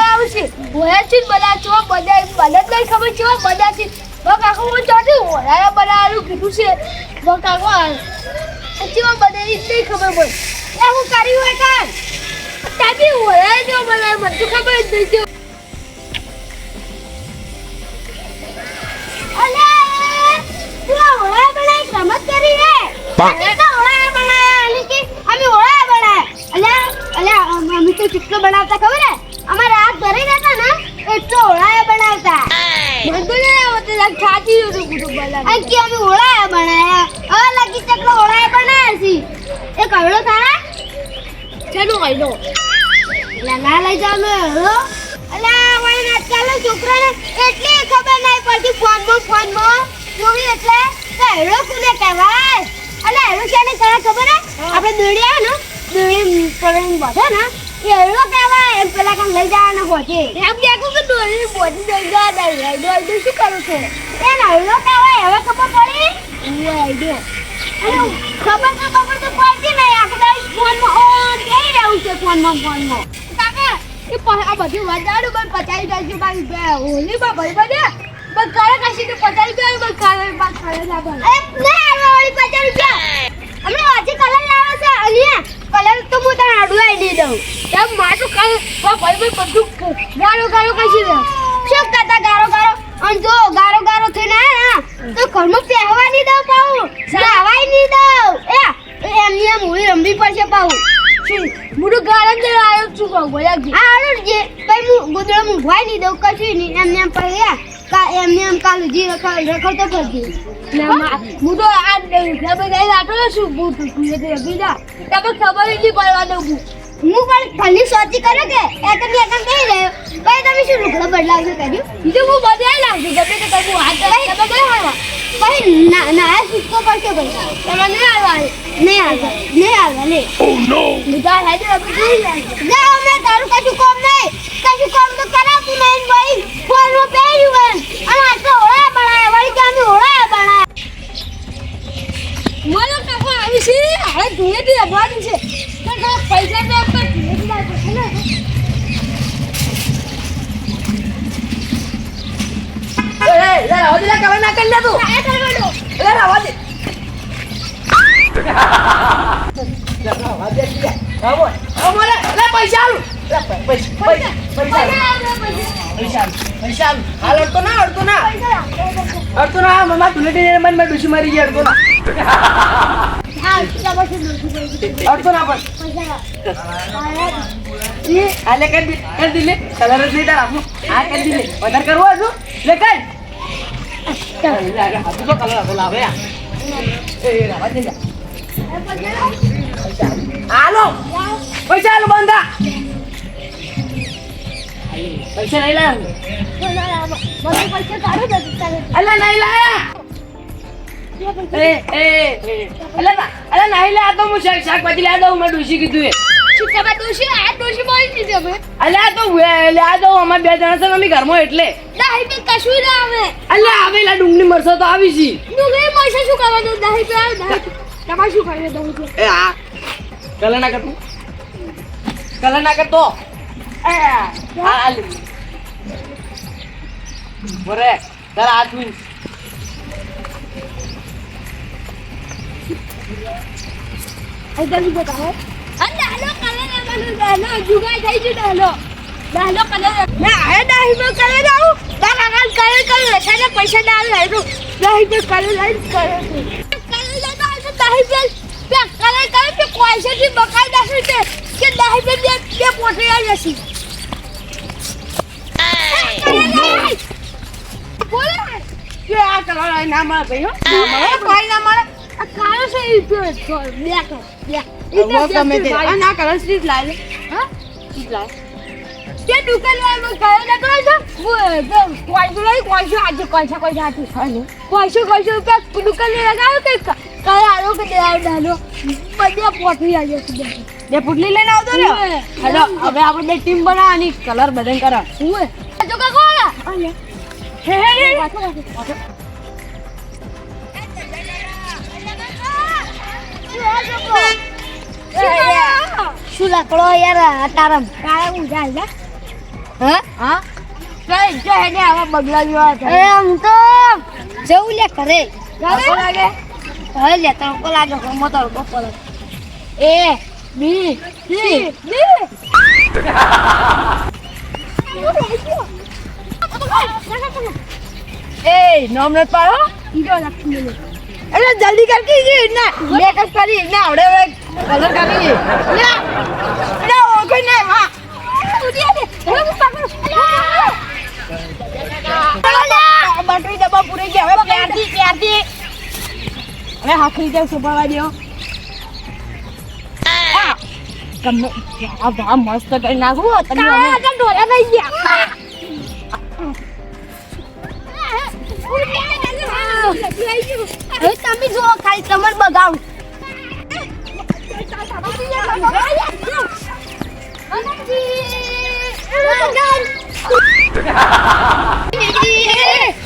કરાવું છે હોયા છે બધા ચો બધા મને જ ખબર છે બધા છે બા કાકો હું ચોથી હોયા બનાવવાનું કીધું છે. બા કાકો ચીવા બધા જ ખબર બોલ એ હું કરી હોય કાન તાકી હોયા જો મને મને તો ખબર જ નહીં બનાવે બનાવતા ખબર હે? અમારા હાથ ને એટલો ઓળાયા બનાવતા. મને આવડતું લાગ ગયું હતું બધું બનાવ અને કે અમે હોળાયા બનાયા. હવે લાગી ચકલો હોળાયા બનાયા છી. એ કવડો થાય? ચલો આઈનો લા ના લઈ જાવ મે હળો અલ્યા વળી આજકાલના છોકરાને એટલી ખબર નહીં પડતી ફોનમાં ફોનમાં. જોવી એટલે કે હેડો કોને કહેવાય. અલ્યા હેડો શાને કહેવાય ખબર હે? આપણે દોડી આવે ને. દોડી પડીને બધે ને. એ હેડો કહેવાય, એમ પેલા કામ લઈ જવાના પહોંચે એમ દેખો કે દોડી પહોંચી જઈ ગયા હેડો હેડો શું કરું છો? એ હેડો કહેવાય, હવે ખબર પડી? હું હેડો અરે ખબર ખબર તો પડતી નહીં આપણે ફોનમાં ઓન થઈ રહ્યું છે ફોનમાં ફોનમાં. કાકા, એ આ બધી વધારું પણ પચાવી દઈશું બાકી બે હોલીમાં ભાઈ બધે બસ કાલે કાશી તો પચાવી દઉં બસ કાલે બસ કાલે ના એ ના વાળી પચાવી રૂપિયા. અમે આજે કલર લાવે છે અલિયા કલર તો હું તને અડવાઈ દઈ દઉં. એમ માટું કાલે ભાઈ ભાઈ બધું ગારો ગારો કશી દે શું કરતા ગારો ગારો અને જો ગારો ગારો થઈને ને તો ઘરમાં પહેવા નહીં દઉં પાઉં. નાવાય નહીં દઉં. એ એમની એમ હોળી રમવી પડશે પાઉં. મુડું ગાળમ દે છું કહું બોલા આ આડું જે. કઈ હું ગુદડો હું નહીં દઉં કશું નહીં. એમને એમ પડ્યા કા એમને એમ કાલ જી રખડ રખડતો હું તો આ તમે કઈ લાટો શું બૂટ તું તમે ખબર જ નહીં પડવા દઉં હું પણ ફલી સોચી કર્યો કે એ તમે એકમ કહી રહ્યો ભાઈ તમે શું લુગડો બદલાવજો કર્યું? બીજું હું બદલાઈ લાવજો ગમે તે કરવું હાથ તમે કઈ હારવા ભાઈ ના ના સિક્કો પડશે ભાઈ તમે નહીં આવવા નહીં આવવા નહીં આવવા લે. જોઈ લેજો ના અમે તારું કશું કામ નહીં. કશું કામ તો કરાતું નહીં ભાઈ. ફોનમાં પહેર્યું ભાઈ અને આટલો હોળા બનાયા વળી કે અમે હોળા બનાયા. મને કાકો આવી છે. હવે ધૂળેટી અભવાની છે. તો પૈસા તો આપણે ધૂળેટી લાવવા છે ને અડતો ના. મમ્મા તું મારી ગઈ અડતો ના. હા ચાલો છે દોસ્તી અડતો ના પણ પૈસા એ હાલે કર દી કર દી લે કલર જ નહીં તાર આપનું હા કર દી લે વધારે કરવો હજુ લે કર લે લે હાથું તો કલર આપો લાવે એ રાવા દે હાલો પૈસા હાલો બંધા પૈસા નહીં નહીં લાયા? એ એ એ. અલા ના અલા નહીં તો હું શાકભાજી લાયા દઉં મેં ડૂસી કીધું એ. તમે દોશી આ દોશી બોલી દીધી અમે અલ્યા તો વે- લ્યા દઉં અમારે બે જણા છે અમે ઘરમાં એટલે. દાહી પે કશું ના આવે. ડુંગળી મરસો તો આવી છી. ડુંગળી પૈસા શું કરવાનું? દાહી પે આવે દાહી. શું એ આ. કલર ના કરતું કલર ના કરતો એ આ આ લે. બરે તારા હાથ મી જલ્દી બતાવો અને દાહલો કલર દાહલો જુગાઈ થઈ ગયું દાહલો દાહલો કલર ના. હે પે કલર આવું? તાર આગળ કલર કલર રસાને પૈસા ના આવે દાહી પે કલર લઈ કલર કલર લેતો આવશે દાહી પે પે કલર કલર પે પૈસા થી બકાઈ દાહી પે કે દાહી પે બે બે પોટલી આવી જશે. બોલે. કે આ કલર આ ના મળે. ભાઈ હો ના મળે. પુટલી લઈને આવતો ને? હેલો હવે આપણે ટીમ બનાવવાની કલર બદલ કરા. હું હે હે. શું લાકડો યાર તારમ તારા હું જાય હે હા કઈ જો હેડે આવા બગલા જેવા અરે હું તો જવું લે ઘરે તડકો લાગે હવે લે એ એ નથી પાડો? એટલે જલ્દી કર કે જે ના લે કર ના આવડે કલર કરી ના લે ઓકે ને હા. બટરી ડબ્બા પૂરી ગયા હવે પ્યારથી પ્યારથી હવે હાખરી જાવ સુપાવા દો ગમે આ ભા મસ્ત કરી નાખું તમે અમે હવે તમે જુઓ ખાલી કમર બગાવ કશું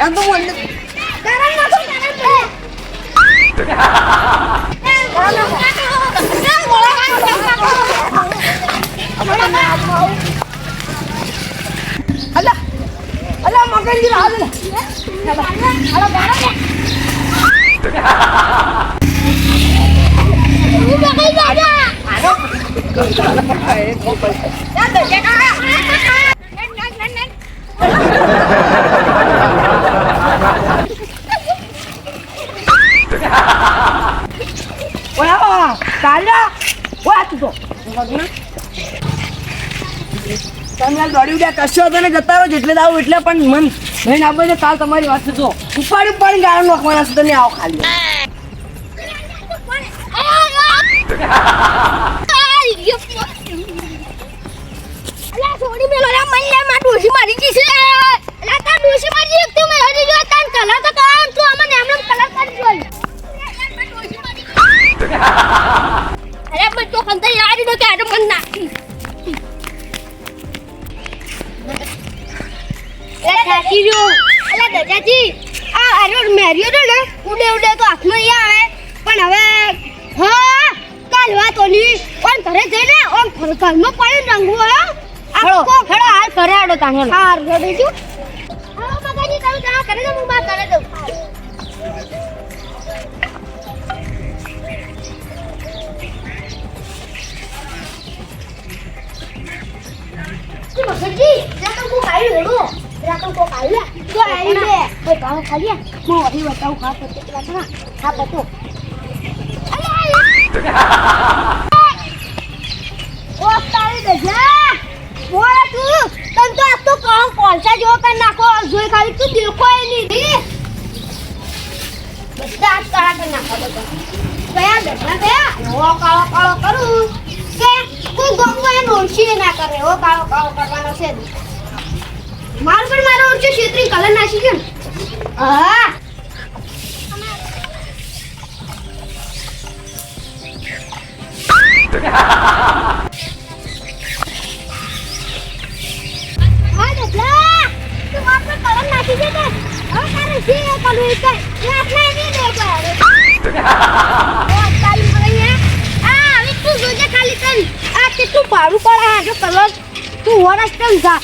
એમ તો બોલ અલા અલા મગન હાલ ઓયા કાલા ઓયા તું તો તમે એટલે, પણ મન નહીં આપે છે, કાલ તમારી વાત ઉપાડી ઉપાડી ગાળો નાખવાના છે તમે આવો ખાલી. મારી છે. ઘર ઘરમાં પડીને રંગવું હો. આખો હેડો હાલ કરે આડો તાને હાર ગડી છું. હા બગાજી તમે તા કરે દો હું બાત કરે દઉં. મગજી રાતમ કો ખાઈ લેડો રાતમ કો ખાઈ લે તો આઈ લે કોઈ કામ ખાલી મો વહી બતાવ ખા પતે પેલા ના? ખા પતો ઓ દજા બોલા તું તન તો આ તો કામ કોલસા જો કર નાખો જોઈ ખાલી તું દેખો એ નહીં બધા હાથ કાળા કર નાખો બધા ગયા દસના ગયા ઓ કાળો કાળો કરું કે કોઈ ગમો એ ઓળખી ના કરે ઓ કાળો કાળો કરવાનો છે માર પણ મારો ઓળખ્યો ક્ષેત્રી કલર નાખી ગયો Ha ha હા તું આ જો કલર તું વરસ કેમ જા?